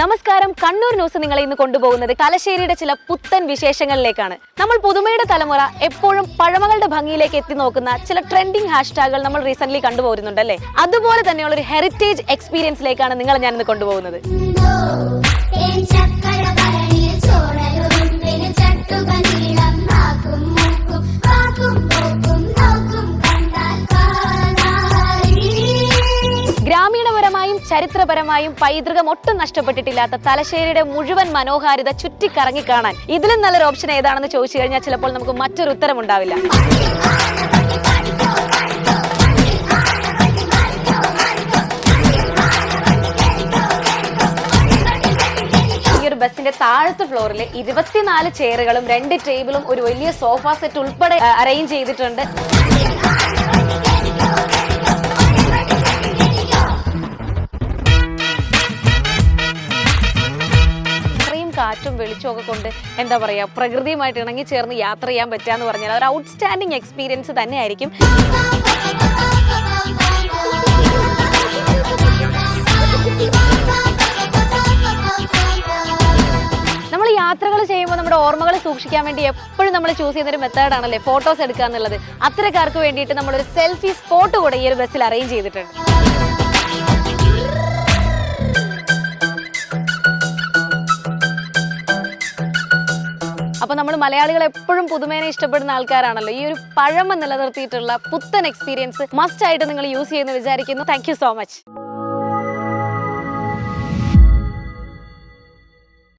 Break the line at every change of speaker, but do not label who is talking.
നമസ്കാരം. കണ്ണൂർ ന്യൂസ് നിങ്ങളെ ഇന്ന് കൊണ്ടുപോകുന്നത് തലശ്ശേരിയുടെ ചില പുത്തൻ വിശേഷങ്ങളിലേക്കാണ്. നമ്മൾ പുതുമയുടെ തലമുറ എപ്പോഴും പഴമകളുടെ ഭംഗിയിലേക്ക് എത്തി നോക്കുന്ന ചില ട്രെൻഡിങ് ഹാഷ്ടാഗുകൾ നമ്മൾ റീസെന്റ് കണ്ടുപോരുന്നുണ്ടല്ലേ? അതുപോലെ തന്നെയുള്ള ഒരു ഹെറിറ്റേജ് എക്സ്പീരിയൻസിലേക്കാണ് നിങ്ങളെ ഞാൻ ഇന്ന് കൊണ്ടുപോകുന്നത്.
തേൻ
ചരിത്രപരമായും പൈതൃകം ഒട്ടും നഷ്ടപ്പെട്ടിട്ടില്ലാത്ത തലശ്ശേരിയുടെ മുഴുവൻ മനോഹാരിത ചുറ്റിക്കറങ്ങി കാണാൻ ഇതിലും നല്ലൊരു ഓപ്ഷൻ ഏതാണെന്ന് ചോദിച്ചു കഴിഞ്ഞാൽ ചിലപ്പോൾ നമുക്ക് മറ്റൊരു ഉത്തരം ഉണ്ടാവില്ല. ബസിന്റെ താഴത്തെ ഫ്ലോറിൽ ഇരുപത്തിനാല് ചെയറുകളും രണ്ട് ടേബിളും ഒരു വലിയ സോഫ സെറ്റ് ഉൾപ്പെടെ അറേഞ്ച് ചെയ്തിട്ടുണ്ട്. കാറ്റും വെളിച്ചവും ഒക്കെ കൊണ്ട് എന്താ പറയാ പ്രകൃതിയുമായിട്ട് ഇണങ്ങി ചേർന്ന് യാത്ര ചെയ്യാൻ പറ്റുക എന്ന് പറഞ്ഞാൽ അതൊരു ഔട്ട്സ്റ്റാൻഡിങ് എക്സ്പീരിയൻസ് തന്നെയായിരിക്കും. നമ്മൾ യാത്രകൾ ചെയ്യുമ്പോൾ നമ്മുടെ ഓർമ്മകൾ സൂക്ഷിക്കാൻ വേണ്ടി എപ്പോഴും നമ്മൾ ചൂസ് ചെയ്യുന്ന ഒരു മെത്തേഡാണല്ലേ ഫോട്ടോസ് എടുക്കുക എന്നുള്ളത്. അത്തരക്കാർക്ക് വേണ്ടിയിട്ട് നമ്മളൊരു സെൽഫി സ്പോട്ട് കൂടെ ഈ ഒരു ബസ്സിൽ അറേഞ്ച് ചെയ്തിട്ടുണ്ട്. അപ്പൊ നമ്മൾ മലയാളികൾ എപ്പോഴും പുതുമേനെ ഇഷ്ടപ്പെടുന്ന ആൾക്കാരാണല്ലോ. ഈ ഒരു പഴമ നിലനിർത്തിയിട്ടുള്ള പുത്തൻ എക്സ്പീരിയൻസ് മസ്റ്റ് ആയിട്ട് നിങ്ങൾ യൂസ് ചെയ്യുന്ന വിചാരിക്കുന്നു. Thank so much